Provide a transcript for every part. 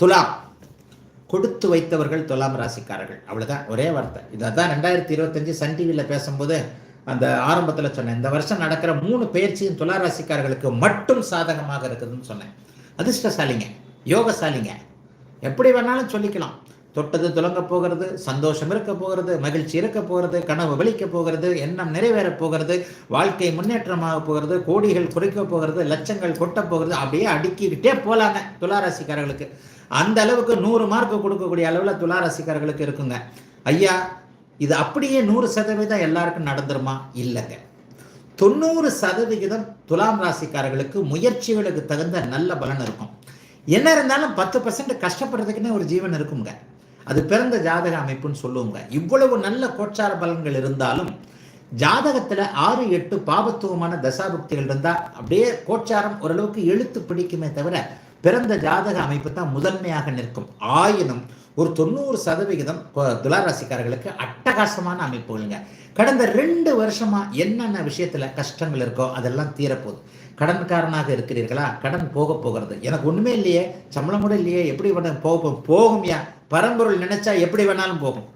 துலாம். கொடுத்து வைத்தவர்கள் துலாம் ராசிக்காரர்கள். அவ்வளோதான் ஒரே வார்த்தை. இதான் ரெண்டாயிரத்தி இருபத்தஞ்சு சன் டிவியில் பேசும்போது அந்த ஆரம்பத்தில் சொன்னேன். இந்த வருஷம் நடக்கிற மூணு பயிற்சியும் துலா ராசிக்காரர்களுக்கு மட்டும் சாதகமாக இருக்குதுன்னு சொன்னேன். அதிர்ஷ்டசாலிங்க. யோகசாலிங்க. எப்படி வேணாலும் சொல்லிக்கலாம். தொட்டது துலங்க போகிறது சந்தோஷம் இருக்க போகிறது மகிழ்ச்சி இருக்க போகிறது கனவு வெளிக்க போகிறது எண்ணம் நிறைவேறப் போகிறது வாழ்க்கை முன்னேற்றமாக போகிறது கோடிகள் குறைக்க போகிறது லட்சங்கள் கொட்ட போகிறது அப்படியே அடுக்கிக்கிட்டே போலாங்க துளாராசிக்காரர்களுக்கு அந்த அளவுக்கு நூறு மார்க் கொடுக்கக்கூடிய அளவில் துளாராசிக்காரர்களுக்கு இருக்குங்க. ஐயா இது அப்படியே நூறு சதவீதம் எல்லாருக்கும் நடந்துருமா? இல்லைங்க. தொண்ணூறு சதவிகிதம் துலாம் ராசிக்காரர்களுக்கு முயற்சிகளுக்கு தகுந்த நல்ல பலன் இருக்கும். என்ன இருந்தாலும் பத்து பர்சன்ட் கஷ்டப்படுறதுக்குன்னே ஒரு ஜீவன் இருக்குங்க. அது பிறந்த ஜாதக அமைப்புன்னு சொல்லுவோங்க. இவ்வளவு நல்ல கோச்சார பலன்கள் இருந்தாலும் ஜாதகத்தில் ஆறு எட்டு பாபத்துவமான தசாபக்திகள் இருந்தால் அப்படியே கோச்சாரம் ஓரளவுக்கு இழுத்து பிடிக்குமே தவிர பிறந்த ஜாதக அமைப்பு தான் முதன்மையாக நிற்கும். ஆயினும் ஒரு தொண்ணூறு சதவிகிதம் துளாராசிக்காரர்களுக்கு அட்டகாசமான அமைப்புகளுங்க. கடந்த ரெண்டு வருஷமா என்னென்ன விஷயத்துல கஷ்டங்கள் இருக்கோ அதெல்லாம் தீரப்போகுது. கடன்காரனாக இருக்கிறீர்களா? கடன் போக போகிறது. எனக்கு ஒண்ணுமே இல்லையே. சம்பளம் கூட இல்லையே. எப்படி வேணா போக போகும்யா. பரம்பொருள் நினைச்சா எப்படி வேணாலும் போகும்.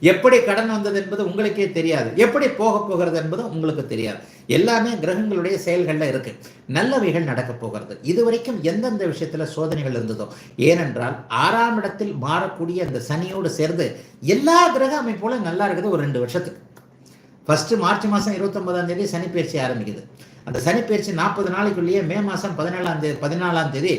எப்படி கடன் வந்தது என்பது உங்களுக்கே தெரியாது. எப்படி போக போகிறது என்பது உங்களுக்கு தெரியாது. எல்லாமே கிரகங்களுடைய செயல்களில் இருக்கு. நல்லவைகள் நடக்க போகிறது. இதுவரைக்கும் எந்தெந்த விஷயத்துல சோதனைகள் இருந்ததோ ஏனென்றால் ஆறாம் இடத்தில் மாறக்கூடிய அந்த சனியோடு சேர்ந்து எல்லா கிரக அமைப்போல நல்லா இருக்குது ஒரு ரெண்டு வருஷத்துக்கு. ஃபர்ஸ்ட் மார்ச் மாதம் இருபத்தொன்பதாம் தேதி சனி பயிற்சி ஆரம்பிக்குது. அந்த சனி பயிற்சி நாற்பது நாளைக்குள்ளேயே மே மாதம் பதினேழாம் தேதி பதினாலாம் தேதி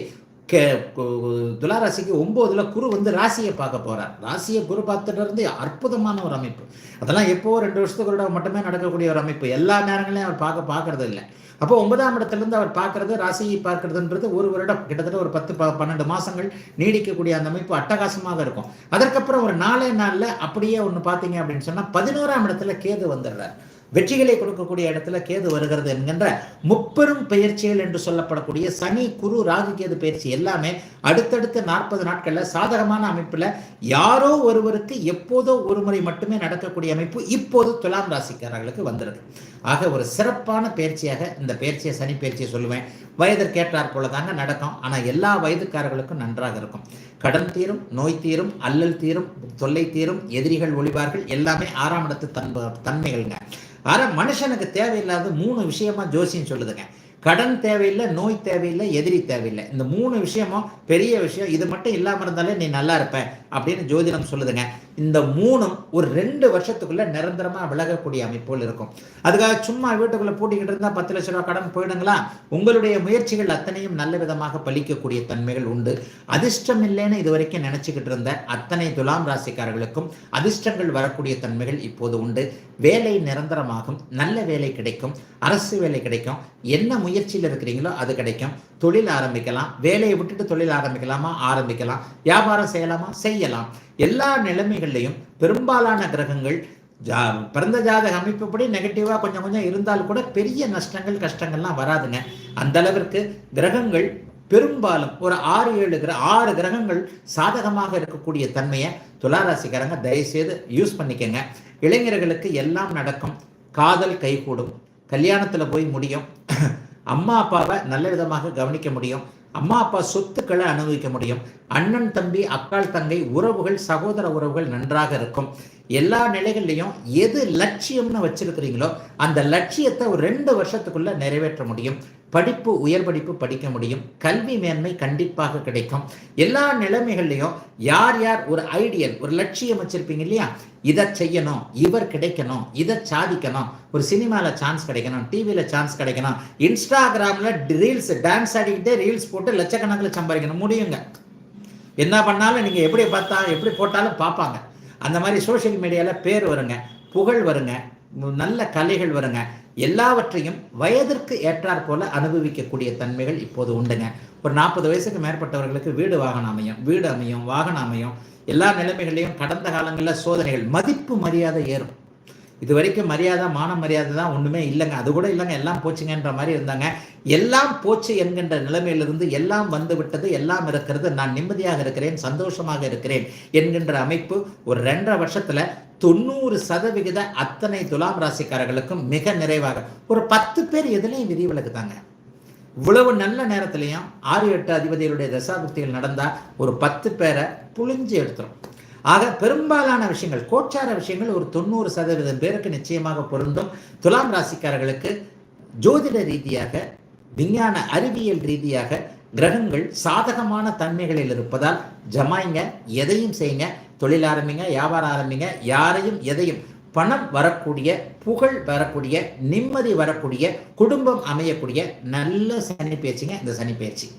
கே கு- துளாராசிக்கு ஒம்போதுல குரு வந்து ராசியை பார்க்க போறார். ராசியை குரு பார்த்துட்டு இருந்து அற்புதமான ஒரு அமைப்பு. அதெல்லாம் எப்போ ரெண்டு வருஷத்துக்கு ஒரு மட்டுமே நடக்கக்கூடிய ஒரு அமைப்பு. எல்லா நேரங்களையும் அவர் பார்க்க பார்க்கறது இல்லை. அப்போ ஒன்பதாம் இடத்துலேருந்து அவர் பார்க்கறது ராசியை பார்க்கறதுன்றது ஒரு வருடம். கிட்டத்தட்ட ஒரு பத்து பன்னெண்டு மாசங்கள் நீடிக்கக்கூடிய அந்த அமைப்பு அட்டகாசமாக இருக்கும். அதற்கப்புறம் ஒரு நாலே நாளில் அப்படியே ஒன்று பார்த்தீங்க அப்படின்னு சொன்னால் பதினோராம் இடத்துல கேது வந்துடுறார். வெற்றிகளை கொடுக்கக்கூடிய இடத்துல கேது வருகிறது என்கின்ற முப்பெரும் பெயர்ச்சிகள் என்று சொல்லப்படக்கூடிய சனி குரு ராகு கேது பயிற்சி எல்லாமே அடுத்தடுத்த நாற்பது நாட்களில் சாதகமான அமைப்பில் யாரோ ஒருவருக்கு எப்போதோ ஒரு முறை மட்டுமே நடக்கக்கூடிய அமைப்பு இப்போது துலாம் ராசிக்காரர்களுக்கு வந்துருக்கு. ஆக ஒரு சிறப்பான பயிற்சியாக இந்த பயிற்சியை சனி பயிற்சியை சொல்லுவேன். வயதிற்கேற்றாற் போல தாங்க நடக்கும். ஆனால் எல்லா வயதுக்காரர்களுக்கும் நன்றாக இருக்கும். கடன் தீரும் நோய் தீரும் அல்லல் தீரும் தொல்லை தீரும் எதிரிகள் ஒளிவார்கள் எல்லாமே ஆறாம் இடத்து தன்ப தன்மைகள்ங்க. ஆனா மனுஷனுக்கு தேவையில்லாத மூணு விஷயமா ஜோசியம் சொல்லுதுங்க. கடன் தேவையில்லை நோய் தேவையில்லை எதிரி தேவையில்லை. இந்த மூணு விஷயமும் பெரிய விஷயம். இது மட்டும் இல்லாம இருந்தாலே நீ நல்லா இருப்ப அப்படின்னு ஜோதிடம் சொல்லுதுங்க. இந்த மூணும் ஒரு ரெண்டு வருஷத்துக்குள்ள நிரந்தரமா விலகக்கூடிய அமைப்புகள் இருக்கும். அதுக்காக சும்மா வீட்டுக்குள்ள பூட்டிக்கிட்டு இருந்தா பத்து லட்ச ரூபாய் கடன் போயிடுங்களா? உங்களுடைய முயற்சிகள் அத்தனையும் நல்ல விதமாக பலிக்கக்கூடிய தன்மைகள் உண்டு. அதிர்ஷ்டம் இல்லைன்னு இது வரைக்கும் நினைச்சுக்கிட்டு இருந்த அத்தனை துலாம் ராசிக்காரர்களுக்கும் அதிர்ஷ்டங்கள் வரக்கூடிய தன்மைகள் இப்போது உண்டு. வேலை நிரந்தரமாகும் நல்ல வேலை கிடைக்கும் அரசு வேலை கிடைக்கும். என்ன முயற்சியில் இருக்கிறீங்களோ அது கிடைக்கும். தொழில் ஆரம்பிக்கலாம் வேலையை விட்டுட்டு தொழில் ஆரம்பிக்கலாமா? ஆரம்பிக்கலாம். வியாபாரம் செய்யலாமா? செய்யலாம். எல்லா நிலைமைகள்லையும் பெரும்பாலான கிரகங்கள் ஜா பிறந்த ஜாதக அமைப்புப்படி நெகட்டிவாக கொஞ்சம் கொஞ்சம் இருந்தால் கூட பெரிய நஷ்டங்கள் கஷ்டங்கள்லாம் வராதுங்க. அந்த அளவிற்கு கிரகங்கள் பெரும்பாலும் ஒரு ஆறு ஏழு கிர ஆறு கிரகங்கள் சாதகமாக இருக்கக்கூடிய தன்மையை துளாராசிக்காரங்க தயவுசெய்து யூஸ் பண்ணிக்கங்க. இளைஞர்களுக்கு எல்லாம் நடக்கும். காதல் கைகூடும். கல்யாணத்தில் போய் முடியும். அம்மா அப்பாவை நல்ல விதமாக கவனிக்க முடியும். அம்மா அப்பா சொத்துக்களை அனுபவிக்க முடியும். அண்ணன் தம்பி அக்கால் தங்கை உறவுகள் சகோதர உறவுகள் நன்றாக இருக்கும். எல்லா நிலைகள்லையும் எது லட்சியம்னு வச்சிருக்கிறீங்களோ அந்த லட்சியத்தை ஒரு ரெண்டு வருஷத்துக்குள்ள நிறைவேற்ற முடியும். படிப்பு உயர் படிப்பு படிக்க முடியும். கல்வி மேன்மை கண்டிப்பாக கிடைக்கும். எல்லா நிலைமைகள்லையும் யார் யார் ஒரு ஐடியல் ஒரு லட்சியம் வச்சிருப்பீங்க இல்லையா? இதை செய்யணும் இவர் கிடைக்கணும் இதை சாதிக்கணும். ஒரு சினிமாவில் சான்ஸ் கிடைக்கணும் டிவியில் சான்ஸ் கிடைக்கணும். இன்ஸ்டாகிராமில் ரீல்ஸ் டான்ஸ் ஆடிக்கிட்டே ரீல்ஸ் போட்டு போட்டு லட்சக்கணக்கில் சம்பாதிக்கணும். முடியுங்க. என்ன பண்ணாலும் நீங்கள் எப்படி பார்த்தா எப்படி போட்டாலும் பார்ப்பாங்க. அந்த மாதிரி சோஷியல் மீடியாவில் பேர் வருங்க புகழ் வருங்க நல்ல கலைகள் வருங்க. எல்லாவற்றையும் வயதிற்கு ஏற்றாற் போல அனுபவிக்கக்கூடிய தன்மைகள் இப்போது உண்டுங்க. ஒரு நாற்பது வயசுக்கு மேற்பட்டவர்களுக்கு வீடு வாகனம் அமையும் வீடு அமையும் வாகனம் அமையும். எல்லா நிலைமைகளையும் கடந்த காலங்களில் சோதனைகள் மதிப்பு மரியாதை ஏறும். இது வரைக்கும் மரியாதை மான மரியாதை தான் ஒன்றுமே இல்லைங்க. அது கூட இல்லைங்க எல்லாம் போச்சுங்கன்ற மாதிரி இருந்தாங்க. எல்லாம் போச்சு என்கின்ற நிலைமையிலிருந்து எல்லாம் வந்து விட்டது எல்லாம் இருக்கிறது நான் நிம்மதியாக இருக்கிறேன் சந்தோஷமாக இருக்கிறேன் என்கின்ற அமைப்பு ஒரு ரெண்டரை வருஷத்துல தொண்ணூறு சதவிகித அத்தனை துலாம் ராசிக்காரர்களுக்கும் மிக நிறைவாக. ஒரு பத்து பேர் எதுலையும் விதிவிலக்கு தாங்க இவ்வளவு நல்ல நேரத்திலையும் ஆறு எட்டு அதிபதிகளுடைய தசாபக்திகள் நடந்தா ஒரு பத்து பேரை புழிஞ்சு எடுத்துரும். ஆக பெரும்பாலான விஷயங்கள் கோச்சார விஷயங்கள் ஒரு தொண்ணூறு சதவீதம் பேருக்கு நிச்சயமாக பொருந்தும். துலாம் ராசிக்காரர்களுக்கு ஜோதிட ரீதியாக விஞ்ஞான அறிவியல் ரீதியாக கிரகங்கள் சாதகமான தன்மைகளில் இருப்பதால் ஜமாய்ங்க எதையும் செய்யுங்க. தொழில் ஆரம்பிங்க வியாபாரம் ஆரம்பிங்க யாரையும் எதையும் பணம் வரக்கூடிய புகழ் வரக்கூடிய நிம்மதி வரக்கூடிய குடும்பம் அமையக்கூடிய நல்ல சனி பயிற்சிங்க இந்த சனி பயிற்சி